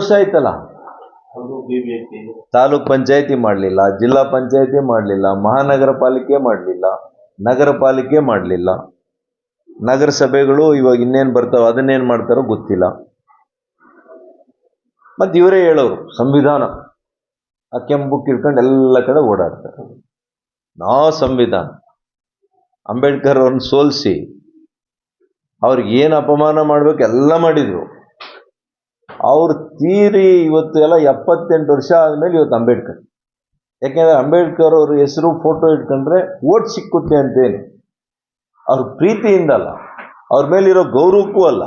ವರ್ಷ ಆಯ್ತಲ್ಲ? ತಾಲೂಕ್ ಪಂಚಾಯತಿ ಮಾಡಲಿಲ್ಲ ಜಿಲ್ಲಾ ಪಂಚಾಯತಿ ಮಾಡಲಿಲ್ಲ ಮಹಾನಗರ ಪಾಲಿಕೆ ಮಾಡಲಿಲ್ಲ ನಗರ ಪಾಲಿಕೆ ಮಾಡಲಿಲ್ಲ. ನಗರಸಭೆಗಳು ಇವಾಗ ಇನ್ನೇನು ಬರ್ತಾವ ಅದನ್ನೇನು ಮಾಡ್ತಾರೋ ಗೊತ್ತಿಲ್ಲ. ಮತ್ತು ಇವರೇ ಹೇಳೋರು ಸಂವಿಧಾನ. ಆ ಕೆಂಪು ಇಟ್ಕೊಂಡು ಎಲ್ಲ ಕಡೆ ಓಡಾಡ್ತಾರೆ. ನಾ ಸಂವಿಧಾನ. ಅಂಬೇಡ್ಕರ್ ಅವ್ರನ್ನ ಸೋಲಿಸಿ ಅವ್ರಿಗೆ ಏನು ಅಪಮಾನ ಮಾಡಬೇಕು ಎಲ್ಲ ಮಾಡಿದ್ರು. ಅವ್ರು ತೀರಿ ಇವತ್ತು ಎಲ್ಲ ಎಪ್ಪತ್ತೆಂಟು ವರ್ಷ ಆದಮೇಲೆ ಇವತ್ತು ಅಂಬೇಡ್ಕರ್. ಯಾಕೆಂದರೆ ಅಂಬೇಡ್ಕರ್ ಅವ್ರ ಹೆಸರು ಫೋಟೋ ಇಟ್ಕೊಂಡ್ರೆ ಓಟ್ ಸಿಕ್ಕುತ್ತೆ ಅಂತೇನು ಅವ್ರ ಪ್ರೀತಿಯಿಂದ ಅಲ್ಲ ಅವ್ರ ಮೇಲಿರೋ ಗೌರವಕ್ಕೂ ಅಲ್ಲ.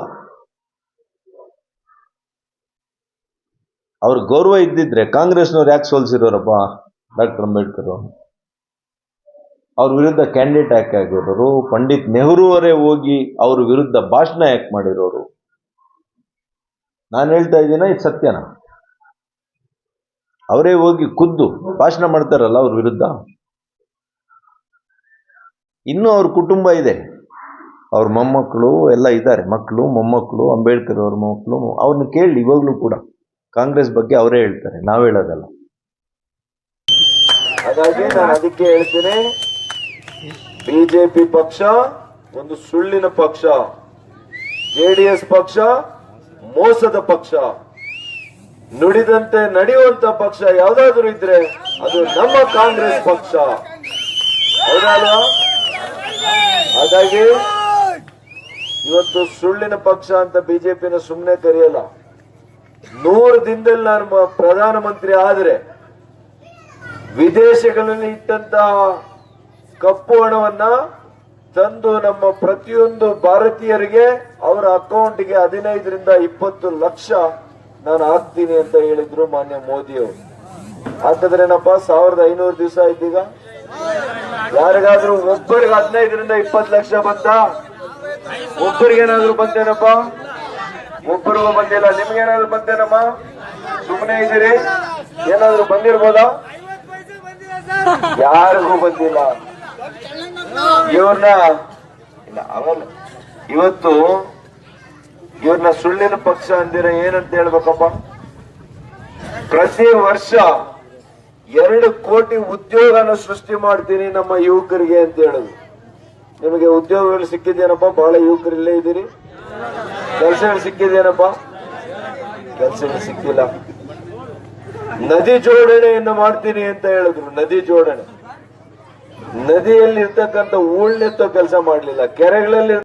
ಅವ್ರ ಗೌರವ ಇದ್ದಿದ್ರೆ ಕಾಂಗ್ರೆಸ್ನವ್ರು ಯಾಕೆ ಸೋಲ್ಸಿರೋರಪ್ಪ? ಡಾಕ್ಟರ್ ಅಂಬೇಡ್ಕರ್ ಅವ್ರ ವಿರುದ್ಧ ಕ್ಯಾಂಡಿಡೇಟ್ ಯಾಕೆ ಆಗಿರೋರು? ಪಂಡಿತ್ ನೆಹರು ಅವರೇ ಹೋಗಿ ಅವ್ರ ವಿರುದ್ಧ ಭಾಷಣ ಯಾಕೆ ಮಾಡಿರೋರು? ನಾನು ಹೇಳ್ತಾ ಇದ್ದೀನ, ಇದು ಸತ್ಯನ? ಅವರೇ ಹೋಗಿ ಖುದ್ದು ಭಾಷಣ ಮಾಡ್ತಾರಲ್ಲ ಅವ್ರ ವಿರುದ್ಧ? ಇನ್ನೂ ಅವ್ರ ಕುಟುಂಬ ಇದೆ. ಅವ್ರ ಮೊಮ್ಮಕ್ಕಳು ಎಲ್ಲ ಇದ್ದಾರೆ, ಮಕ್ಕಳು, ಮೊಮ್ಮಕ್ಕಳು, ಅಂಬೇಡ್ಕರ್ ಅವ್ರ ಮಕ್ಕಳು, ಅವ್ರನ್ನ ಕೇಳಿ ಇವಾಗಲೂ ಕೂಡ ಕಾಂಗ್ರೆಸ್ ಬಗ್ಗೆ ಅವರೇ ಹೇಳ್ತಾರೆ, ನಾವು ಹೇಳೋದಲ್ಲ. ಹಾಗಾಗಿ ನಾನು ಅದಕ್ಕೆ ಹೇಳ್ತೇನೆ, ಬಿಜೆಪಿ ಪಕ್ಷ ಒಂದು ಸುಳ್ಳಿನ ಪಕ್ಷ ಜೆಡಿಎಸ್ ಪಕ್ಷ ಮೋಸದ ಪಕ್ಷ, ನುಡಿದಂತೆ ನಡೆಯುವಂತ ಪಕ್ಷ ಯಾವ್ದಾದ್ರು ಇದ್ರೆ ಅದು ನಮ್ಮ ಕಾಂಗ್ರೆಸ್ ಪಕ್ಷ. ಹೌದಲ್ಲ ಹಾಗಾಗಿ ಇವತ್ತು ಸುಳ್ಳಿನ ಪಕ್ಷ ಅಂತ ಬಿಜೆಪಿನ ಸುಮ್ಮನೆ ಕರೆಯಲ್ಲ. ನೂರು ದಿನದಲ್ಲಿ ನಾನು ಪ್ರಧಾನಮಂತ್ರಿ ಆದ್ರೆ ವಿದೇಶಗಳಲ್ಲಿ ಇಟ್ಟಂತಹ ಕಪ್ಪು ಹಣವನ್ನ ತಂದು ನಮ್ಮ ಪ್ರತಿಯೊಂದು ಭಾರತೀಯರಿಗೆ ಅವರ ಅಕೌಂಟ್ಗೆ ಹದಿನೈದರಿಂದ ಇಪ್ಪತ್ತು ಲಕ್ಷ ನಾನು ಹಾಕ್ತೀನಿ ಅಂತ ಹೇಳಿದ್ರು ಮಾನ್ಯ ಮೋದಿ ಅವರು ಹಾಕಿದ್ರೇನಪ್ಪ ಸಾವಿರದ ಐನೂರು ದಿವಸ ಇದ್ದೀಗ ಯಾರಿಗಾದ್ರೂ ಒಬ್ಬರಿಗೆ ಹದಿನೈದರಿಂದ ಇಪ್ಪತ್ತು ಲಕ್ಷ ಬಂತ? ಒಬ್ಬರಿಗೇನಾದ್ರೂ ಬಂತೇನಪ್ಪ? ಒಬ್ಬರಿಗೂ ಬಂದಿಲ್ಲ, ನಿಮ್ಗೇನಾದ್ರೂ ಬಂತೇನಮ್ಮ? ಸುಮ್ಮನೆ ಇದ್ದೀರಿ? ಏನಾದ್ರೂ ಬಂದಿರ್ಬೋದಾ? ಯಾರಿಗೂ ಬಂದಿಲ್ಲ. ಇವ್ರನ್ನ, ಇಲ್ಲ ಅವಲ್ಲ ಇವತ್ತು ಇವ್ರನ್ನ ಸುಳ್ಳಿನ ಪಕ್ಷ ಅಂದಿರ ಏನಂತ ಹೇಳ್ಬೇಕಪ್ಪ? ಪ್ರತಿ ವರ್ಷ ಎರಡು ಕೋಟಿ ಉದ್ಯೋಗನ ಸೃಷ್ಟಿ ಮಾಡ್ತೀನಿ ನಮ್ಮ ಯುವಕರಿಗೆ ಅಂತ ಹೇಳುದು. ನಿಮಗೆ ಉದ್ಯೋಗಗಳು ಸಿಕ್ಕಿದೇನಪ್ಪ ಬಹಳ ಯುವಕರು ಇಲ್ಲೇ ಇದ್ದೀರಿ. ಕೆಲಸಗಳು ಸಿಕ್ಕಿದೇನಪ್ಪ ಕೆಲಸಗಳು ಸಿಕ್ಕಿಲ್ಲ. ನದಿ ಜೋಡಣೆಯನ್ನು ಮಾಡ್ತೀನಿ ಅಂತ ಹೇಳಿದ್ರು, ನದಿ ಜೋಡಣೆ. ನದಿಯಲ್ಲಿ ಇರ್ತಕ್ಕಂಥ ಹೂಳ್ನೆತ್ತೋ ಕೆಲಸ ಮಾಡಲಿಲ್ಲ ಕೆರೆಗಳಲ್ಲಿ